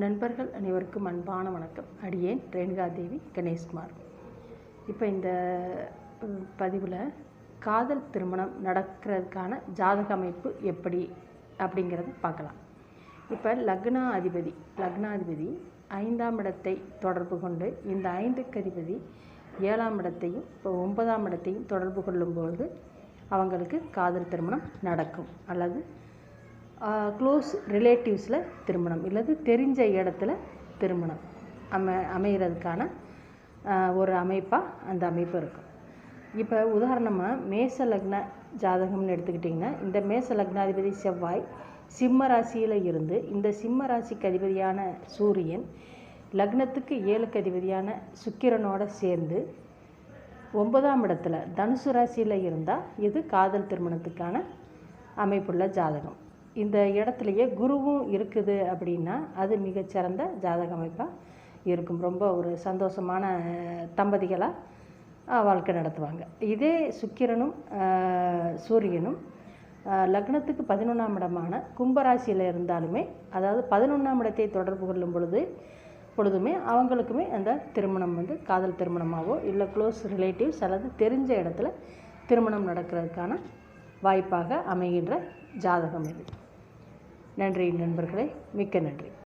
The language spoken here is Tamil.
நண்பர்கள் அனைவருக்கும் அன்பான வணக்கம். அடியேன் ரேணுகா தேவி கணேஷ்குமார். இப்போ இந்த பதிவில் காதல் திருமணம் நடக்கிறதுக்கான ஜாதக அமைப்பு எப்படி அப்படிங்கிறத பார்க்கலாம். இப்போ லக்னா அதிபதி லக்னாதிபதி ஐந்தாம் இடத்தை தொடர்பு கொண்டு இந்த ஐந்துக்கு அதிபதி ஏழாம் இடத்தையும் இப்போ ஒன்பதாம் இடத்தையும் தொடர்பு கொள்ளும்பொழுது அவங்களுக்கு காதல் திருமணம் நடக்கும். அல்லது க்ளோஸ் ரிலேட்டிவ்ஸில் திருமணம் இல்லது தெரிஞ்ச இடத்துல திருமணம். அமை அமைகிறதுக்கான ஒரு அமைப்பாக அந்த அமைப்பு இருக்கும் இப்போ உதாரணமாக மேச லக்ன ஜாதகம்னு எடுத்துக்கிட்டிங்கன்னா இந்த மேச லக்னாதிபதி செவ்வாய் சிம்ம ராசியில் இருந்து இந்த சிம்ம ராசிக்கு அதிபதியான சூரியன் லக்னத்துக்கு ஏழுக்கு அதிபதியான சுக்கிரனோட சேர்ந்து ஒன்பதாம் இடத்துல தனுசு ராசியில் இருந்தால் இது காதல் திருமணத்துக்கான அமைப்புள்ள ஜாதகம். இந்த இடத்துலையே குருவும் இருக்குது அப்படின்னா அது மிகச்சிறந்த ஜாதக அமைப்பாக இருக்கும். ரொம்ப ஒரு சந்தோஷமான தம்பதிகளாக வாழ்க்கை நடத்துவாங்க. இதே சுக்கிரனும் சூரியனும் லக்னத்துக்கு பதினொன்றாம் இடமான கும்பராசியில் இருந்தாலுமே அதாவது பதினொன்றாம் இடத்தை தொடர்பு கொள்ளும் பொழுது பொழுதுமே அவங்களுக்குமே அந்த திருமணம் வந்து காதல் திருமணமாகவோ இல்லை க்ளோஸ் ரிலேட்டிவ்ஸ் அல்லது தெரிஞ்ச இடத்துல திருமணம் நடக்கிறதுக்கான வாய்ப்பாக அமைகின்ற ஜாதகம் இது. நன்றி நண்பர்களே மிக்க நன்றி.